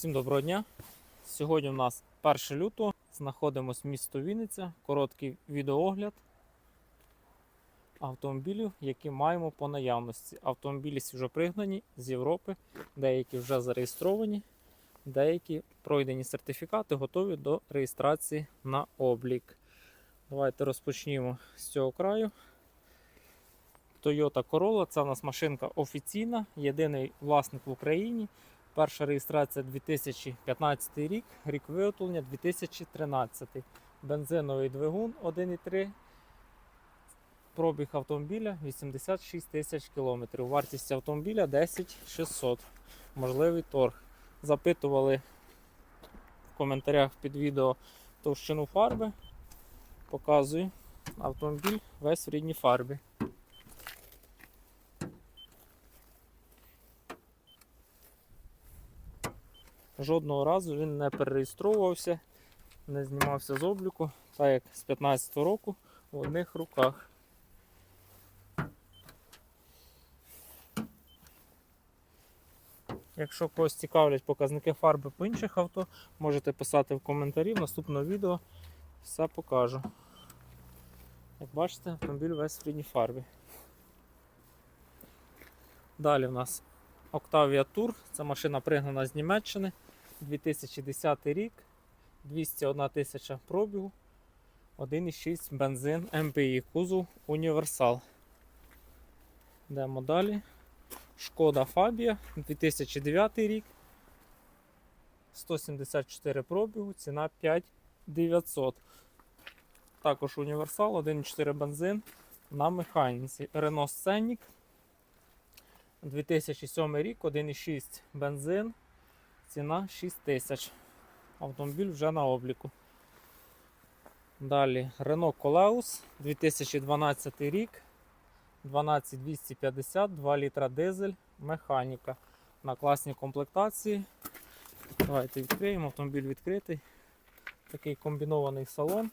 Всім доброго дня. Сьогодні у нас 1 лютого. Знаходимось в місто Вінниця. Короткий відеоогляд автомобілів, які маємо по наявності. Автомобілі вже пригнані з Європи, деякі вже зареєстровані, деякі пройдені сертифікати, готові до реєстрації на облік. Давайте розпочнімо з цього краю. Toyota Corolla це у нас машинка офіційна, єдиний власник в Україні. Перша реєстрація 2015 рік, рік виготовлення 2013. Бензиновий двигун 1,3. Пробіг автомобіля 86 тисяч кілометрів. Вартість автомобіля 10 600. Можливий торг. Запитували в коментарях під відео товщину фарби. Показую. Автомобіль весь в рідній фарбі. Жодного разу він не перереєстровувався, не знімався з обліку, так як з 15 року в одних руках. Якщо когось цікавлять показники фарби по інших авто, можете писати в коментарі в наступному відео все покажу. Як бачите, автомобіль весь в рідній фарбі. Далі в нас Octavia Tour, це машина пригнана з Німеччини. 2010 рік, 201 тисяча пробігу, 1,6 бензин МПІ, кузов універсал. Йдемо далі. Шкода Фабія, 2009 рік, 174 пробігу, ціна 5900. Також універсал, 1,4 бензин на механіці. Renault Scenic, 2007 рік, 1,6 бензин. Ціна 6 тисяч. Автомобіль вже на обліку. Далі Renault Coleus 2012 рік. 12250, 2 літра дизель, механіка. На класній комплектації. Давайте відкриємо. Автомобіль відкритий. Такий комбінований салон.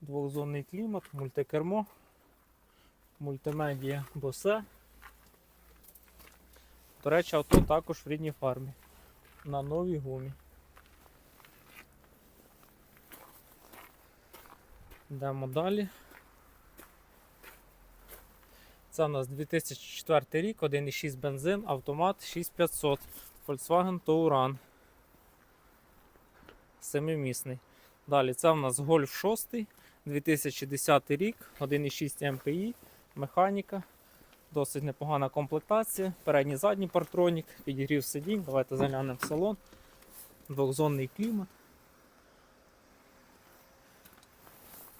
Двохзонний клімат, мультикермо, мультимедія Bose. До речі, авто також в рідній фармі на новій гумі. Йдемо далі. Це у нас 2004 рік, 1,6 бензин, автомат 6500, Volkswagen Touran. Семимісний. Далі це у нас Golf 6, 2010 рік, 1,6 МПІ, механіка. Досить непогана комплектація. Передній задній партронік, підігрів сидінь. Давайте заглянемо в салон. Двохзонний клімат.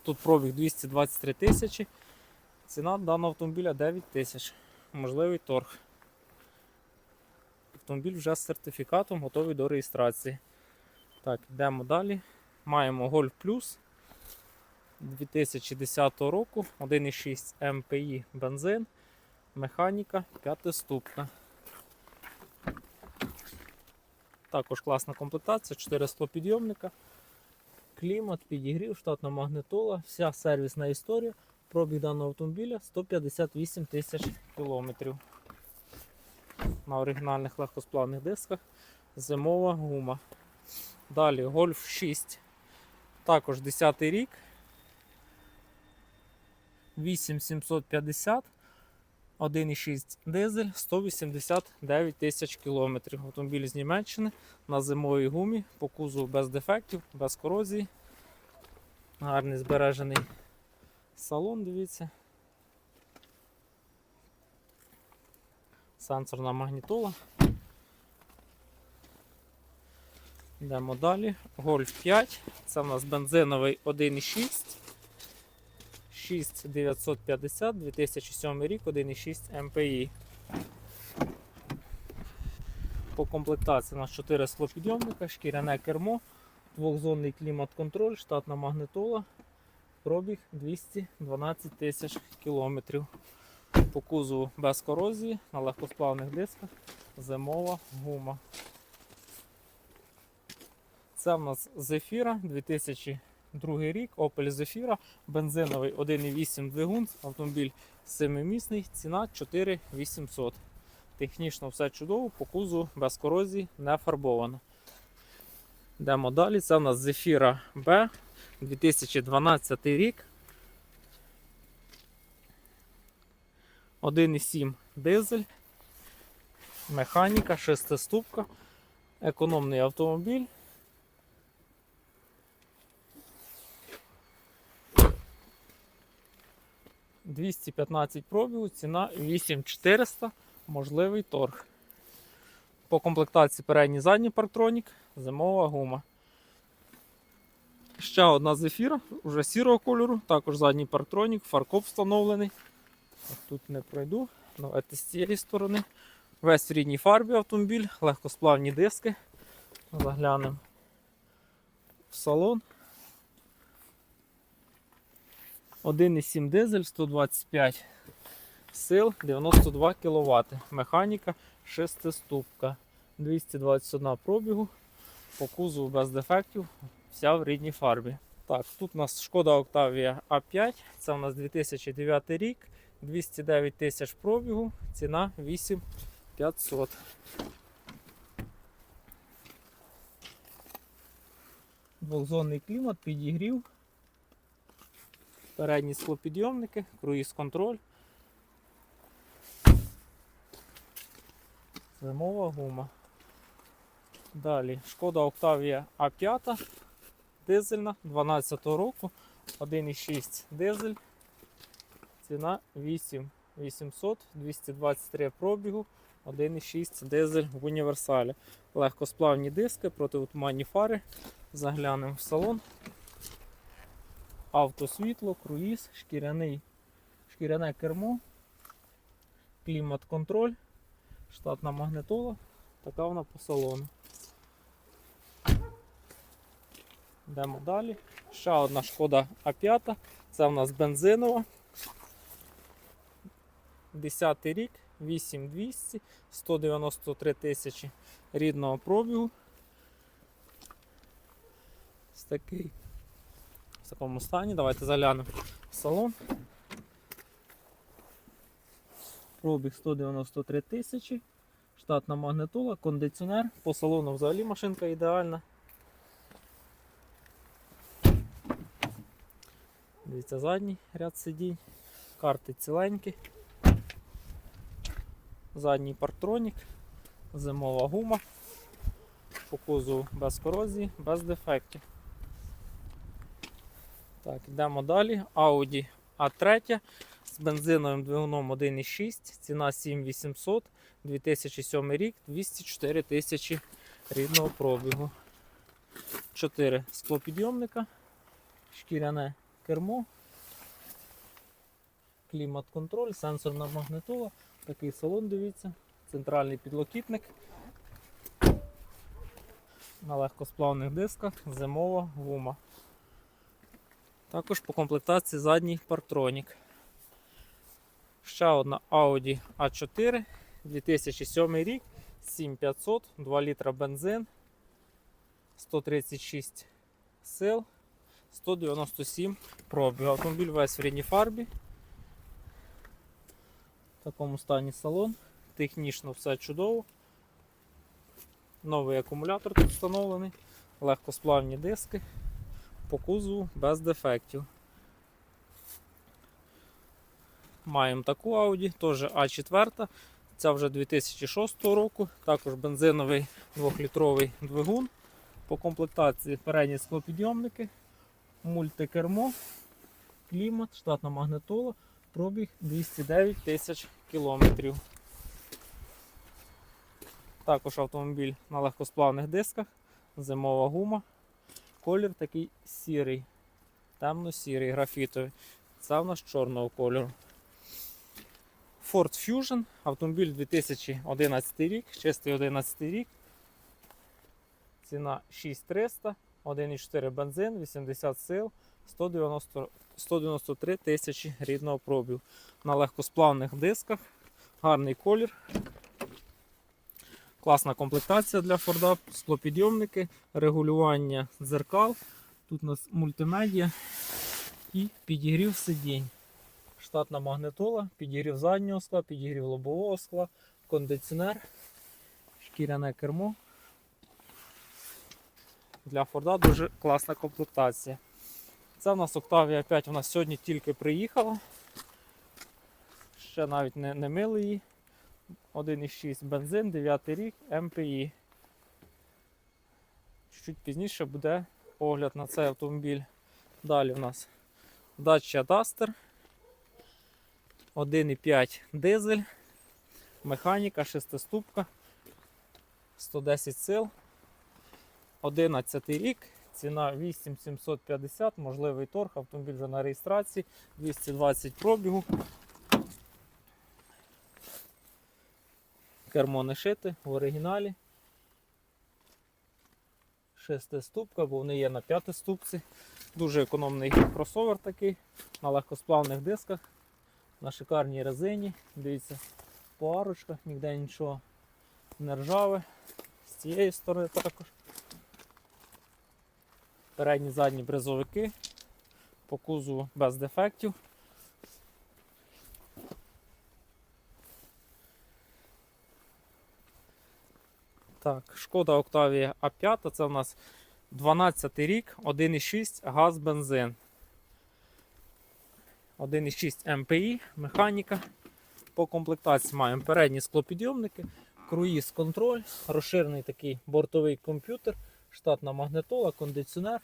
Тут пробіг 223 тисячі. Ціна даного автомобіля 9 тисяч. Можливий торг. Автомобіль вже з сертифікатом готовий до реєстрації. Так, йдемо далі. Маємо Golf Plus 2010 року, 1,6 МПІ бензин механіка п'ятиступна. Також класна комплектація, 4 склопідйомника, клімат, підігрів, штатна магнитола, вся сервісна історія. Пробіг даного автомобіля 158 тисяч кілометрів. На оригінальних легкосплавних дисках зимова гума. Далі Golf 6. Також 10 рік. 8750. 1,6 дизель 189 тисяч кілометрів. Автомобіль з Німеччини на зимовій гумі, по кузову без дефектів, без корозії. Гарний збережений салон, дивіться. Сенсорна магнітола. Йдемо далі. Golf 5. Це в нас бензиновий 1,6. 6950 2007 рік, 1,6 МПІ. По комплектації у нас 4 склопідйомника, шкіряне кермо, двохзонний клімат-контроль, штатна магнитола, пробіг 212 тисяч кілометрів. По кузову без корозії, на легкосплавних дисках, зимова гума. Це в нас Zephyra 2000 Другий рік Opel Zafira, бензиновий 1,8 двигун, автомобіль семимісний, ціна 4800. Технічно все чудово, по кузу без корозії не фарбовано. Йдемо далі. Це у нас Zephyra B 2012 рік. 1,7 дизель. Механіка, шестиступка, економний автомобіль. «215 пробігу, ціна 8400, можливий торг. По комплектації передній задній парктронік, зимова гума. Ще одна зефіра, вже сірого кольору, також задній парктронік, фаркоп встановлений. Тут не пройду, давайте з цієї сторони. Весь в рідній фарбі автомобіль, легкосплавні диски. Заглянемо в салон. 1,7 дизель, 125 сил, 92 кВт. Механіка шестиступка. 221 пробігу. По кузову без дефектів. Вся в рідній фарбі. Так, тут у нас шкода Octavia A5. Це у нас 2009 рік. 209 тисяч пробігу. Ціна 8500. Двохзонний клімат, підігрів. Передні склопідйомники, круїз контроль. Зимова гума. Далі шкода Octavia A5 дизельна 12 року, 1,6 дизель. Ціна 8 800, 223 пробігу, 1,6 дизель в універсалі. Легкосплавні диски, противотуманні фари. Заглянемо в салон. Автосвітло, круїз, шкіряний, шкіряне кермо, клімат-контроль, штатна магнитола. Така вона по салону. Йдемо далі. Ще одна шкода А5. Це в нас бензинова. 10 рік, 8200, 193 тисячі рідного пробігу. Ось такий в такому стані. Давайте заглянемо в салон. Пробіг 193 тисячі. Штатна магнитола, кондиціонер. По салону взагалі машинка ідеальна. Дивіться, задній ряд сидінь, карти ціленькі. Задній парктронік, зимова гума. По кузову без корозії, без дефектів. Так, йдемо далі. Audi A3 з бензиновим двигуном 1,6, ціна 7800, 2007 рік, 204 тисячі рідного пробігу. 4 склопідйомника, шкіряне кермо, клімат-контроль, сенсорна магнитола, такий салон, дивіться, центральний підлокітник. На легкосплавних дисках. Зимова гума. Також по комплектації задній парктронік. Ще одна Audi A4 2007 рік, 7500, 2 літра бензин, 136 сил, 197 пробіг. Автомобіль весь в рідній фарбі. В такому стані салон. Технічно все чудово. Новий акумулятор тут встановлений, легкосплавні диски по кузову без дефектів. Маємо таку Audi, теж А4. Ця вже 2006 року, також бензиновий 2-літровий двигун. По комплектації передні склопідйомники, мультикермо, клімат, штатна магнитола, пробіг 209 тисяч кілометрів. Також автомобіль на легкосплавних дисках, зимова гума. Колір такий сірий, темно-сірий, графітовий. Це в нас чорного кольору. Ford Fusion, автомобіль 2011 рік, чистий 11 рік. Ціна 6300, 1,4 бензин, 80 сил, 190, 193 тисячі рідного пробігу. На легкосплавних дисках, гарний колір. Класна комплектація для Форда, склопідйомники, регулювання дзеркал. Тут у нас мультимедіа і підігрів сидінь. Штатна магнитола, підігрів заднього скла, підігрів лобового скла, кондиціонер, шкіряне кермо. Для Форда дуже класна комплектація. Це в нас Octavia 5 у нас сьогодні тільки приїхала. Ще навіть не, не мили її. 1,6 бензин, 9 рік, МПІ. Чуть-чуть пізніше буде огляд на цей автомобіль. Далі в нас Dacia Duster. 1,5 дизель, механіка, шестиступка, 110 сил, 11 рік, ціна 8750, можливий торг, автомобіль вже на реєстрації, 220 пробігу. Кермо не шите в оригіналі. Шестиступка, бо вони є на п'ятиступці. Дуже економний кросовер такий, на легкосплавних дисках, на шикарній резині. Дивіться, по арочках, ніде нічого не ржаве. З цієї сторони також. Передні задні бризовики. По кузову без дефектів. Так, шкода Octavia А5, це у нас 12 рік, 1,6 газ бензин. 1,6 МПІ, механіка. По комплектації маємо передні склопідйомники, круїз контроль, розширений такий бортовий комп'ютер, штатна магнитола, кондиціонер,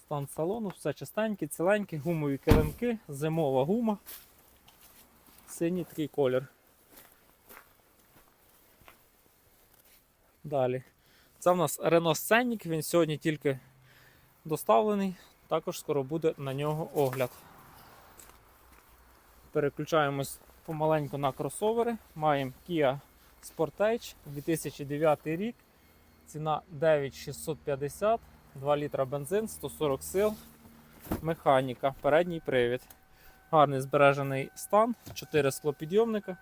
стан салону, все чистеньке, ціленьке, гумові килимки, зимова гума, синій такий колір. Далі. Це в нас Renault Scenic, він сьогодні тільки доставлений, також скоро буде на нього огляд. Переключаємось помаленьку на кросовери. Маємо Kia Sportage 2009 рік. Ціна 9650, 2 літра бензин, 140 сил, механіка, передній привід. Гарний збережений стан, 4 склопідйомника.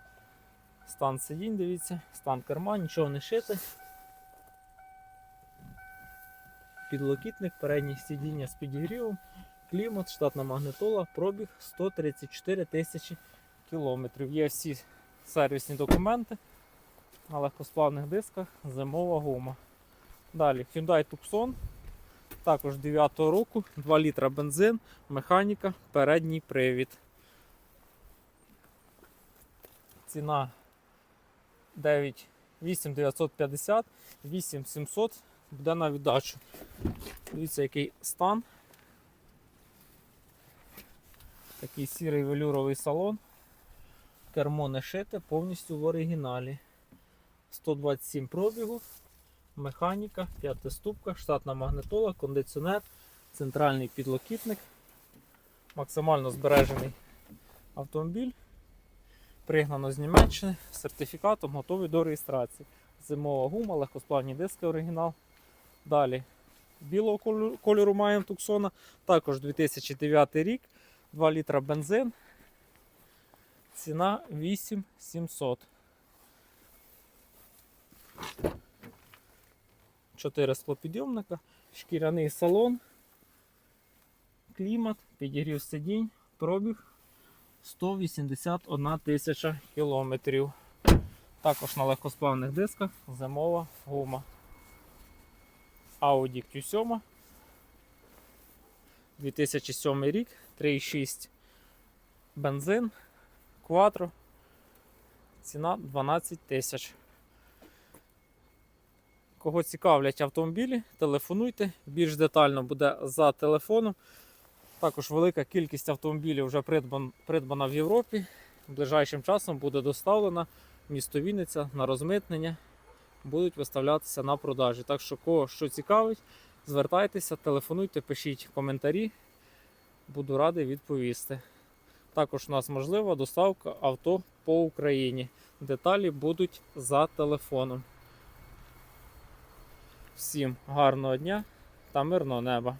Стан сидінь, дивіться, стан керма, нічого не шити. Підлокітник, переднє сидіння з підігрівом, клімат, штатна магнитола, пробіг 134 тисячі кілометрів. Є всі сервісні документи на легкосплавних дисках, зимова гума. Далі Hyundai Tucson, також 9 року, 2 літра бензин, механіка, передній привід. Ціна 9 8950, 8700 буде на віддачу. Дивіться, який стан. Такий сірий велюровий салон. Кермо не шите, повністю в оригіналі. 127 пробігу, механіка, п'ятиступка, штатна магнитола, кондиціонер, центральний підлокітник. Максимально збережений автомобіль. Пригнано з Німеччини з сертифікатом, готовий до реєстрації. Зимова гума, легкосплавні диски оригінал. Далі білого кольору, маємо Туксона. Також 2009 рік, 2 літра бензин. Ціна 8700. 4 склопідйомника, шкіряний салон, клімат, підігрів сидінь, пробіг 181 тисяча кілометрів. Також на легкосплавних дисках зимова гума. Audi Q7. 2007 рік, 3,6 бензин, Quattro. Ціна 12 тисяч. Кого цікавлять автомобілі, телефонуйте, більш детально буде за телефоном. Також велика кількість автомобілів вже придбан, придбана в Європі. Ближайшим часом буде доставлена в місто Вінниця на розмитнення. Будуть виставлятися на продажі. Так що, кого що цікавить, звертайтеся, телефонуйте, пишіть коментарі. Буду радий відповісти. Також у нас можлива доставка авто по Україні. Деталі будуть за телефоном. Всім гарного дня та мирного неба!